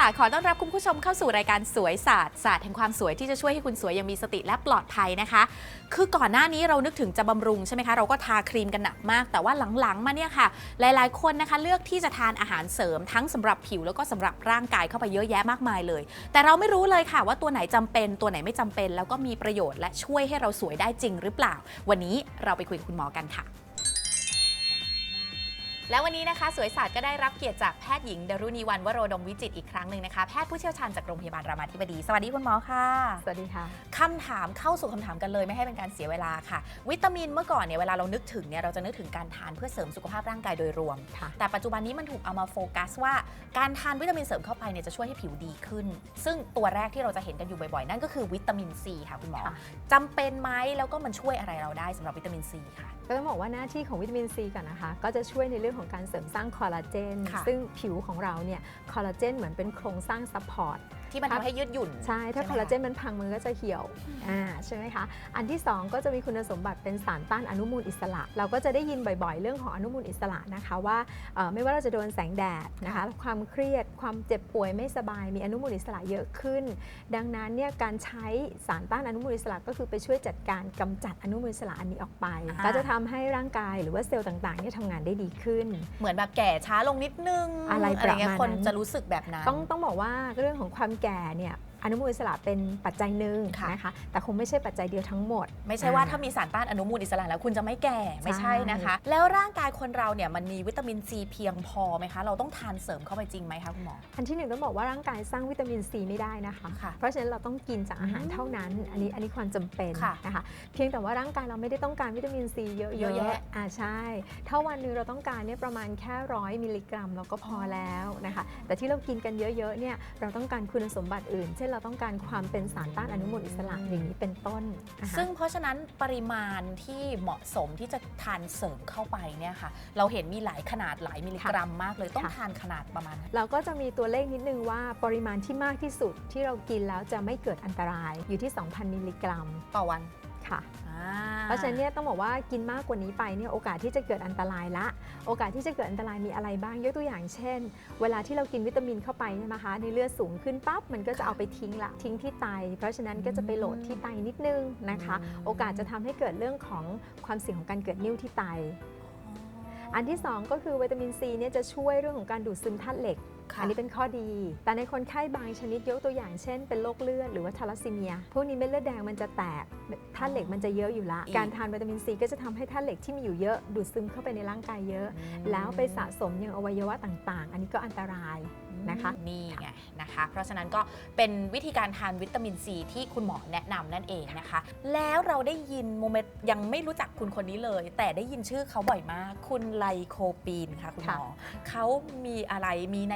ค่ะ ขอต้อนรับคุณผู้ชมเข้าสู่รายการสวยศาสตร์ศาสตร์แห่งความสวยที่จะช่วยให้คุณสวยอยังมีสติและปลอดภัยนะคะ คือก่อนหน้านี้เรานึกถึงจะบำรุงใช่ไหมคะ เราก็ทาครีมกันหนักมาก แต่ว่าหลังๆ มาเนี่ยค่ะ หลายๆ คนนะคะเลือกที่จะทานอาหารเสริมทั้งสำหรับผิวแล้วก็สำหรับร่างกายเข้าไปเยอะแยะมากมายเลย แต่เราไม่รู้เลยค่ะ ว่าตัวไหนจำเป็น ตัวไหนไม่จำเป็น แล้วก็มีประโยชน์และช่วยให้เราสวยได้จริงหรือเปล่า วันนี้เราไปคุยกับคุณหมอกันค่ะ และวันนี้นะคะ สวยศาสตร์ก็ได้รับเกียรติจากแพทย์หญิงดารุณีวันวโรดมวิจิตรอีกครั้งหนึ่งนะคะแพทย์ผู้เชี่ยวชาญจากโรงพยาบาลรามาธิบดี สวัสดีคุณหมอค่ะ สวัสดีค่ะคำถามเข้าสู่คำถามกันเลยไม่ให้เป็นการเสียเวลาค่ะ วิตามินเมื่อก่อนเนี่ยเวลาเรานึกถึงเนี่ยเราจะนึกถึงการทานเพื่อเสริมสุขภาพร่างกายโดยรวมค่ะแต่ปัจจุบันนี้มันถูกเอามาโฟกัสว่าการทานวิตามินเสริมเข้าไปเนี่ยจะช่วยให้ผิวดีขึ้น ซึ่งตัวแรกที่เราจะเห็นกันอยู่บ่อยๆ นั่นก็คือวิตามินซีค่ะคุณหมอค่ะจำเป็นไหมแล้วก็มันช่วยอะไรเราได้สำหรับวิตามินซีค่ะ ก็ต้องบอกว่าหน้าที่ของวิตามินซีก่อนนะคะ ก็จะช่วยในเรื่องของการเสริมสร้างคอลลาเจนค่ะซึ่งผิวของเราเนี่ยคอลลาเจนเหมือนเป็นโครงสร้างซัพพอร์ต ที่มันทำให้ยืดหยุ่น ใช่ ถ้าใช่ไหมคอลลาเจนคะมันพังมือก็จะเหี่ยวอ่าใช่ไหมคะ อันที่ 2 ก็จะมีคุณสมบัติเป็นสารต้านอนุมูลอิสระ เราก็จะได้ยินบ่อยๆ เรื่องของอนุมูลอิสระนะคะว่าเอ่อไม่ว่าเราจะโดนแสงแดดนะคะ ความเครียด ความเจ็บป่วยไม่สบาย มีอนุมูลอิสระเยอะขึ้น ดังนั้นเนี่ยการใช้สารต้านอนุมูลอิสระก็คือไปช่วยจัดการกำจัดอนุมูลอิสระอันนี้ออกไป อ่า ก็จะทำให้ร่างกายหรือว่าเซลล์ต่างๆเนี่ยทำงานได้ดีขึ้น เหมือนแบบแก่ช้าลงนิดนึงอะไรประมาณเงี้ยคนนั้นจะรู้สึกแบบนั้น ต้องต้องบอกว่าเรื่องของความแก่เนี่ยอนุมูลอิสระเป็นปัจจัยหนึ่งค่ะนะคะแต่คงไม่ใช่ปัจจัยเดียวทั้งหมด ไม่ใช่ว่าอ่ถ้ามีสารต้านอนุมูลอิสระแล้วคุณจะไม่แก่ไม่ใช่ใช่นะคะ แล้วร่างกายคนเราเนี่ยมันมีวิตามินซีเพียงพอไหมคะเราต้องทานเสริมเข้าไปจริงไหมคะคุณหมออันที่หนึ่งต้องบอกว่าร่างกายสร้างวิตามินซีไม่ได้นะคะค่ะเพราะฉะนั้นเราต้องกินจากอาหารเท่านั้น อันนี้อันนี้ความจำเป็นค่ะนะคะเพียงแต่ว่าร่างกายเราไม่ได้ต้องการวิตามินซีเยอะเยอะแยะๆอ่าใช่ ถ้าวันหนึ่งเราต้องการเนี่ยประมาณแค่ร้อยมิลลิกรัมเราก็พอแล้วนะคะแต่ที่เรากินกันเยอะๆเนี่ยเราต้องการคุณสมบัติอื่น เช่นเราต้องการความเป็นสารต้านอนุมูลอิสระอย่างนี้เป็นต้นนะคะซึ่งเพราะฉะนั้นปริมาณที่เหมาะสมที่จะทานเสริมเข้าไปเนี่ยค่ะ เราเห็นมีหลายขนาดหลายมิลลิกรัมมากเลยต้องค่ะทานขนาดประมาณไหนเราก็จะมีตัวเลขนิดนึงว่าปริมาณที่มากที่สุดที่เรากินแล้วจะไม่เกิดอันตรายอยู่ที่ 2,000 มิลลิกรัม ต่อวันค่ะอ่า เพราะฉะนั้นเนี่ยต้องบอกว่ากินมากกว่านี้ไปเนี่ยโอกาสที่จะเกิดอันตรายละ โอกาสที่จะเกิดอันตรายมีอะไรบ้างยกตัวอย่างเช่น เวลาที่เรากินวิตามินเข้าไปใช่ไหมคะในเลือดสูงขึ้นปั๊บมันก็จะเอาไปทิ้งละทิ้งที่ไต เพราะฉะนั้นก็จะไปโหลดที่ไตนิดนึงนะคะ โอกาสจะทำให้เกิดเรื่องของความเสี่ยงของการเกิดนิ่วที่ไต อันที่ 2 ก็คือวิตามินซีเนี่ยจะช่วยเรื่องของการดูดซึมธาตุเหล็กค่ะอันนี้เป็นข้อดี แต่ในคนไข้บางชนิดยกตัวอย่างเช่น เป็นโรคเลือดหรือว่าทาลัสซีเมีย พวกนี้เม็ดเลือดแดงมันจะแตกธาตุเหล็กมันจะเยอะอยู่ละอีกการทานวิตามินซีก็จะทำให้ธาตุเหล็กที่มีอยู่เยอะ ดูดซึมเข้าไปในร่างกายเยอะ แล้วไปสะสมยังอวัยวะต่างๆ อันนี้ก็อันตราย นะคะนี่ไงนะคะ เพราะฉะนั้นก็เป็นวิธีการทานวิตามินซีที่คุณหมอแนะนำนั่นเองนะคะ แล้วเราได้ยินโมเมนต์ยังไม่รู้จักคุณคนนี้เลย แต่ได้ยินชื่อเขาบ่อยมาก คุณไลโคปีนค่ะคุณหมอเขามีอะไรมีใน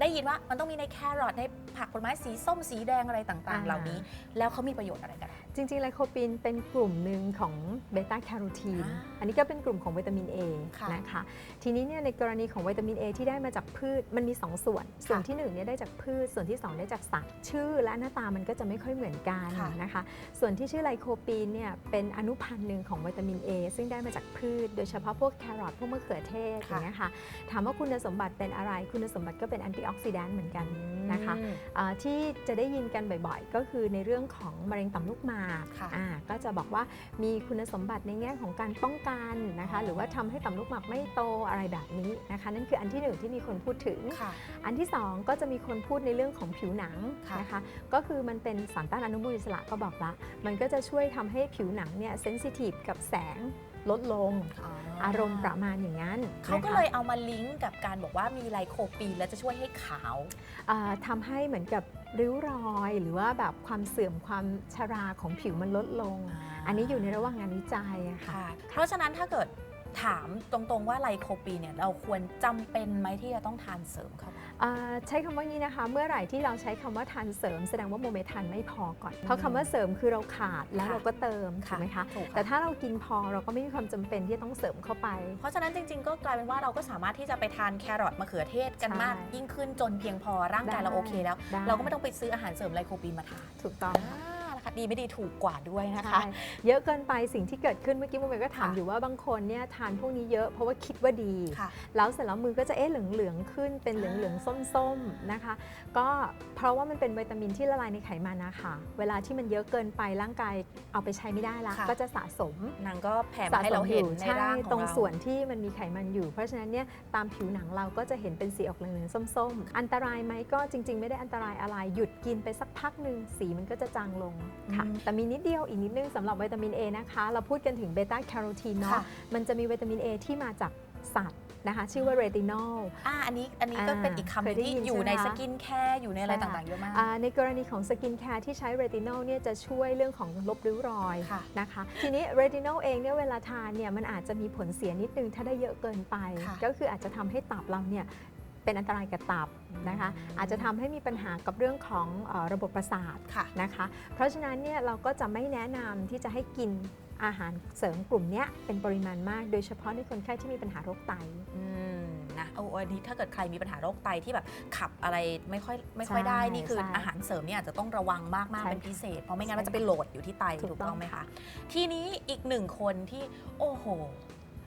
ได้ยินว่ามันต้องมีในแครอทในผักผลไม้สีส้มสีแดงอะไรต่างๆอ่าเหล่านี้ แล้วเขามีประโยชน์อะไรกันจริงๆไลโคปีนเป็นกลุ่มหนึ่งของเบต้าแคโรทีนอ่าอันนี้ก็เป็นกลุ่มของวิตามิน A ค่ะนะคะ ทีนี้เนี่ยในกรณีของวิตามิน A ที่ได้มาจากพืชมันมี 2 ส่วน ส่วนที่1เนี่ยได้จากพืช ส่วนที่ 2 ได้จากสัตว์ ชื่อและหน้าตามันก็จะไม่ค่อยเหมือนกันค่ะนะคะ ส่วนที่ชื่อไลโคปีนเนี่ยเป็นอนุพันธ์หนึ่งของวิตามิน A ซึ่งได้มาจากพืช โดยเฉพาะพวกแครอทพวกมะเขือเทศอย่างเงี้ยค่ะ ถามว่าคุณสมบัติเป็นอะไร คุณสมบัติก็เป็นแอนตี้ออกซิแดนต์เหมือนกันนะคะอืมอ่าที่จะได้ยินกันบ่อยๆ ก็คือในเรื่องของมะเร็งต่อมลูกหมากค่ะอ่าก็จะบอกว่ามีคุณสมบัติในแง่ของการป้องกันนะคะอ๋อหรือว่าทำให้ต่อมลูกหมากไม่โตอะไรแบบนี้นะคะ นั่นคืออันที่หนึ่งที่มีคนพูดถึงค่ะอันที่สองก็จะมีคนพูดในเรื่องของผิวหนังค่ะนะคะ ก็คือมันเป็นสารต้านอนุมูลอิสระก็บอกละ มันก็จะช่วยทำให้ผิวหนังเนี่ยเซนซิทีฟกับแสง ลดลง อารมณ์ประมาณอย่างนั้นเขาก็นะคะเลยเอามาลิงก์กับการบอกว่ามีไลโคปีนแล้วจะช่วยให้ขาวอ่าทำให้เหมือนกับริ้วรอยหรือว่าแบบความเสื่อมความชราของผิวมันลดลง อันนี้อยู่ในระหว่างงานวิจัยอะค่ะค่ะ เพราะฉะนั้นถ้าเกิดถามตรงๆว่าไลโคปีเนี่ยเราควรจำเป็นไหมที่จะต้องทานเสริมเข้าไปอ่า ใช้คำว่านี้นะคะ เมื่อไหร่ที่เราใช้คำว่าทานเสริมแสดงว่าโมเมทานไม่พอก่อน เพราะคำว่าเสริมคือเราขาดแล้วค่ะเราก็เติมถูค่ะกไหมคะถูกค่ะแต่ถ้าเรากินพอเราก็ไม่มีความจำเป็นที่จะต้องเสริมเข้าไป เพราะฉะนั้นจริง ๆ ก็กลายเป็นว่าเราก็สามารถที่จะไปทานแครอทมะเขือเทศกันใช่มากยิ่งขึ้นจนเพียงพอร่างกายได้เราโอเคแล้วได้เราก็ไม่ต้องไปซื้ออาหารเสริมไลโคปีนมาทานถูกต้องอ่านะคะ ดีไม่ดีถูกกว่าด้วยนะคะใช่เยอะเกินไปสิ่งที่เกิดขึ้นเมื่อกี้โมเมก็ถามค่ะอยู่ว่าบางคนเนี่ยทานพวกนี้เยอะเพราะว่าคิดว่าดีค่ะแล้วเสร็จแล้วมือก็จะเอ๊ะเหลืองๆขึ้นเป็นเหลืองๆส้มๆนะคะ ก็เพราะว่ามันเป็นวิตามินที่ละลายในไขมันนะคะเวลาที่มันเยอะเกินไปร่างกายเอาไปใช้ไม่ได้ละค่ะก็จะสะสมนางก็แผ่มาให้เราเห็นในใช่ร่างของตรงเราส่วนที่มันมีไขมันอยู่ เพราะฉะนั้นเนี่ยตามผิวหนังเราก็จะเห็นเป็นสีออกเหลืองๆส้ม ๆ อันตรายไหมก็จริง ๆ ไม่ได้อันตรายอะไรหยุดกินไปสักพักหนึ่งสีมันก็จะจางลงค่ะอืมแต่มีนิดเดียวอีกนิดนึงสำหรับวิตามิน A นะคะ เราพูดกันถึงเบต้าแคโรทีนเนาะค่ะ มันจะมีวิตามิน A ที่มาจากสัตว์นะคะ ชื่อว่าเรตินอล อ่าอันนี้อันนี้ก็อ่าเป็นอีกคำหนึ่งเคยได้ที่ยินอยู่ในใช่ไหมสคะกินแคร์อยู่ในอะไรใช่ค่ะต่างๆเยอะมาก อ่าในกรณีของสกินแคร์ที่ใช้เรตินอลเนี่ยจะช่วยเรื่องของลบริ้วรอยค่ะ นะคะ ทีนี้เรตินอลเองเนี่ยเวลาทานเนี่ยมันอาจจะมีผลเสียนิดนึงถ้าได้เยอะเกินไป ค่ะ ก็คืออาจจะทำให้ตับเราเนี่ย เป็นอันตรายกับตับนะคะอืมอาจจะทำให้มีปัญหากับเรื่องของเออระบบประสาทค่ะนะคะ เพราะฉะนั้นเนี่ยเราก็จะไม่แนะนำที่จะให้กินอาหารเสริมกลุ่มเนี้ยเป็นปริมาณมาก โดยเฉพาะในคนไข้ที่มีปัญหาโรคไตอืมนะเอาอันนี้ถ้าเกิดใครมีปัญหาโรคไตที่แบบขับอะไรไม่ค่อยไม่ค่อยใช่ได้นี่คือใช่อาหารเสริมเนี่ยอาจจะต้องระวังมากใช่ๆเป็นพิเศษ เพราะไม่งั้นใช่มันจะไปโหลดอยู่ที่ไตถูกถูกต้ต้อองงไหมคะ ทีนี้อีกหนึ่งคนที่โอ้โห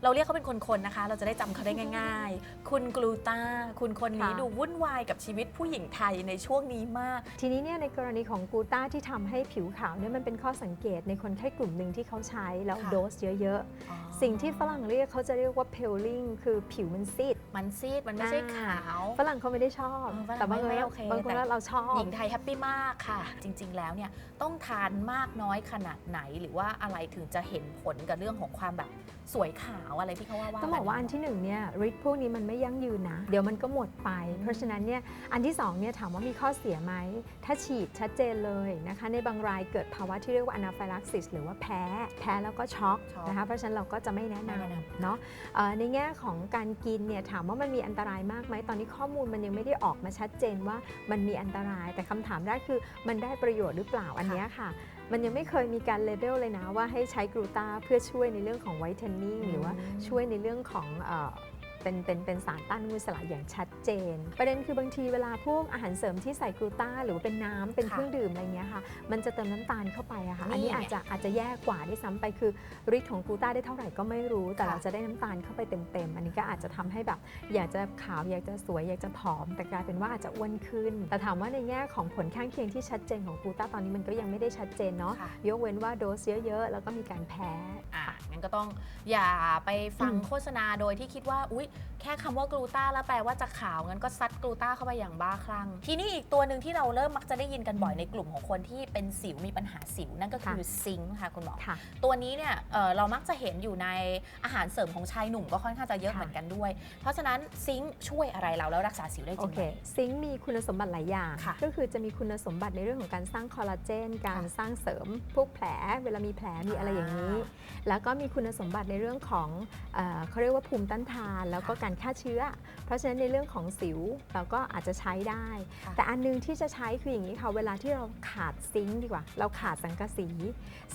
เราเรียกเขาเป็นคนๆนะคะ เราจะได้จำเขาได้ง่าย ๆ คุณกลูตาคุณคนนี้ค่ะ ดูวุ่นวายกับชีวิตผู้หญิงไทยในช่วงนี้มาก ทีนี้เนี่ยในกรณีของกลูต้าที่ทำให้ผิวขาวเนี่ยมันเป็นข้อสังเกตในคนไข้กลุ่มหนึ่งที่เขาใช้แล้วค่ะ โดสเยอะๆ สิ่งที่ฝรั่งเรียกเขาจะเรียกว่า paling คือผิวมันซีด มันซีดมันไม่ใช่ขาว ฝรั่งเขาไม่ได้ชอบ เออฝรั่งแต่บางคนไม่โอเคบางคนแต่เราชอบ หญิงไทยแฮปปี้มากค่ะ จริงๆแล้วเนี่ยต้องทานมากน้อยขนาดไหนหรือว่าอะไรถึงจะเห็นผลกับเรื่องของความแบบสวยขาวอะไรที่เขาว่าว่าต้องบอกว่าอันที่หนึ่งเนี่ยฤทธิ์พวกนี้มันไม่ยั่งยืนนะ เดี๋ยวมันก็หมดไปอืมเพราะฉะนั้นเนี่ยอันที่สองเนี่ยถามว่ามีข้อเสียไหม ถ้าฉีดชัดเจนเลยนะคะในบางรายเกิดภาวะที่เรียกว่า anaphylaxis หรือว่าแพ้ แพ้แล้วก็ช็อกช็อกนะคะเพราะฉะนั้นเราก็จะไม่แนะนไม่แนะนำำเนาะเอ่อในแง่ของการกินเนี่ยถามว่ามันมีอันตรายมากไหมตอนนี้ข้อมูลมันยังไม่ได้ออกมาชัดเจนว่ามันมีอันตราย แต่คำถามแรกคือมันได้ประโยชน์หรือเปล่าอันเนี้ยค่ะ มันยังไม่เคยมีการเลเบลเลยนะว่าให้ใช้กลูตาเพื่อช่วยในเรื่องของไวท์เทนนิ่งหรือว่าช่วยในเรื่องของ เอ่อเป็นเป็นเป็นสารต้านอนุมูลอิสระอย่างชัดเจน ประเด็นคือบางทีเวลาพวกอาหารเสริมที่ใส่กลูต้า หรือว่าเป็นน้ำเป็นค่ะเครื่องดื่มอะไรเงี้ยค่ะ มันจะเติมน้ำตาลเข้าไปอะค่ะนี่อันนี้อาจจะอาจจะแย่กว่าด้วยซ้ำไปคือฤทธิ์ของกลูต้าได้เท่าไหร่ก็ไม่รู้ แต่ค่ะ เราจะได้น้ำตาลเข้าไปเต็มๆอันนี้ก็อาจจะทำให้แบบ อยากจะขาวอยากจะสวยอยากจะผอม แต่กลายเป็นว่าอาจจะอ้วนขึ้น แต่ถามว่าในแง่ของผลข้างเคียงที่ชัดเจนของกลูต้าตอนนี้มันก็ยังไม่ได้ชัดเจนเนาะ ค่ะ ยกเว้นว่าโดสเยอะ ๆ แล้วก็มีการแพ้ อะงั้นก็ต้องอย่าไปฟังอืมโฆษณาโดยที่คิดว่าอุ๊ยแค่คำว่ากลูต้าแล้วแปลว่าจะขาวงั้นก็ซัดกลูต้าเข้าไปอย่างบ้าคลั่ง ทีนี้อีกตัวหนึ่งที่เราเริ่มมักจะได้ยินกันบ่อยในกลุ่มของคนที่เป็นสิวมีปัญหาสิวนั่นก็คือซิงค์ค่ะคุณหมอ ค่ะ ตัวนี้เนี่ยเอ่อเรามักจะเห็นอยู่ในอาหารเสริมของชายหนุ่มก็ค่อนข้างจะเยอะค่ะ เหมือนกันด้วย เพราะฉะนั้นซิงค์ช่วยอะไรเราแล้วรักษาสิวได้จโอริงเค ไหม ซิงค์มีคุณสมบัติหลายอย่าง ค่ะก็คือจะมีคุณสมบัติในเรื่องของการสร้างคอลลาเจน การค่ะสร้างเสริมพวกแผล เวลามีแผลมีอะไรอย่างนี้อ่แล้วก็มีคุณสมบัติในเรื่องของเออเขาเรียกว่าภูมิต้านทาน แล้วก็ค่ะการฆ่าเชื้อ เพราะฉะนั้นในเรื่องของสิวเราก็อาจจะใช้ได้ค่ะแต่อันนึงที่จะใช้คืออย่างนี้ค่ะ เวลาที่เราขาดซิงค์ดีกว่า เราขาดสังกะสี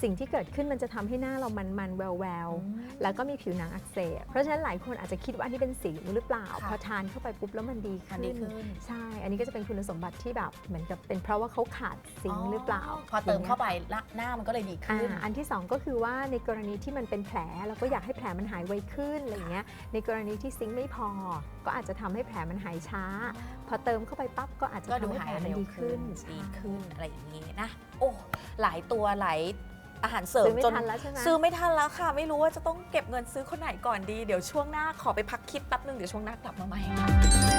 สิ่งที่เกิดขึ้นมันจะทำให้หน้าเรามันมันๆแววแววๆอืมแล้วก็มีผิวหนังอักเสบ เพราะฉะนั้นหลายคนอาจจะคิดว่าอันนี้เป็นสิวหรือเปล่าค่ะพอทานเข้าไปปุ๊บแล้วมันดีมันขึ้ดีนขึ้นใช่ อันนี้ก็จะเป็นคุณสมบัติที่แบบเหมือนกับเป็นเพราะว่าเขาขาดซิงค์หรือเปล่า พอเติมเข้าไปอย่งงี้ยละหน้ามันก็เลยดีอ่าขึ้นอันที่สองก็คือว่าในกรณีที่มันเป็นแผลเราก็อยากให้แผลมันหายไวขึ้นอะไรอย่างเงี้ยในกรณีที่ซิงค์ไม่พอ ก็อาจจะทำให้แผลมันหายช้า พอเติมเข้าไปปั๊บก็อาจจะก็ดูทำให้หาแผยลมันเร็วดีขึ้ขึ้นนดีใช่ขึ้นอะไรอย่างนี้นะ โอ้หลายตัวหลายอาหารเสริมซื้อไม่จนทันแล้วใช่ไหมซื้อไม่ทันแล้วค่ะ ไม่รู้ว่าจะต้องเก็บเงินซื้อคนไหนก่อนดี เดี๋ยวช่วงหน้าขอไปพักคิดแป๊บนึงเดี๋ยวช่วงหน้ากลับมาใหม่ค่ะ